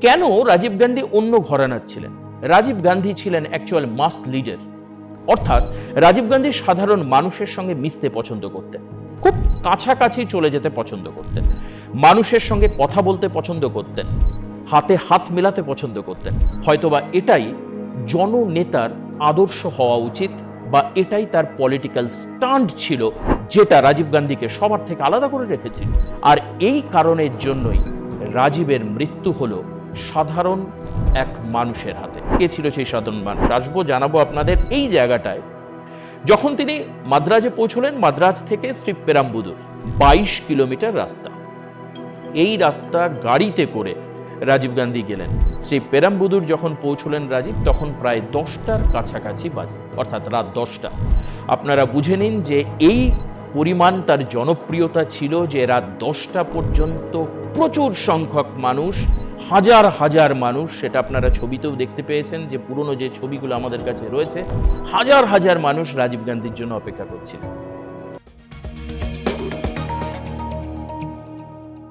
কেন রাজীব গান্ধী অন্য ঘরানার ছিলেন? রাজীব গান্ধী ছিলেন অ্যাকচুয়াল মাস লিডার অর্থাৎ রাজীব গান্ধী সাধারণ মানুষের সঙ্গে মিশতে পছন্দ করতেন। খুব কাছাকাছি চলে যেতে পছন্দ করতেন। মানুষের সঙ্গে কথা বলতে পছন্দ করতেন। হাতে হাত মেলাতে পছন্দ করতেন। হয়তোবা এটাই জননেতার আদর্শ হওয়া উচিত বা এটাই তার পলিটিক্যাল স্টান্ড ছিল যেটা রাজীব গান্ধীকে সবার থেকে আলাদা করে রেখেছিল। আর এই কারণের জন্যই রাজীবের মৃত্যু হলো সাধারণ এক মানুষের হাতে। কে ছিল সেই সাধারণ মানুষ? আসব, জানাব আপনাদের এই জায়গাটায়। যখন তিনি মাদ্রাজে পৌঁছলেন, মাদ্রাজ থেকে শ্রী পেরাম্বুদুর বাইশ কিলোমিটার রাস্তা। এই রাস্তা গাড়িতে করে রাজীব গান্ধী গেলেন। শ্রী পেরাম্বুদুর যখন পৌঁছলেন রাজীব, তখন প্রায় দশটার কাছাকাছি বাজে, অর্থাৎ রাত দশটা। আপনারা বুঝে নিন যে এই পরিমাণ তার জনপ্রিয়তা ছিল যে রাত দশটা পর্যন্ত প্রচুর সংখ্যক মানুষ হাজার হাজার মানুষ, সেটা আপনারা ছবিতেও দেখতে পেয়েছেন যে পুরনো যে ছবিগুলো আমাদের কাছে রয়েছে, হাজার হাজার মানুষ রাজীব গান্ধীর জন্য অপেক্ষা করছিল।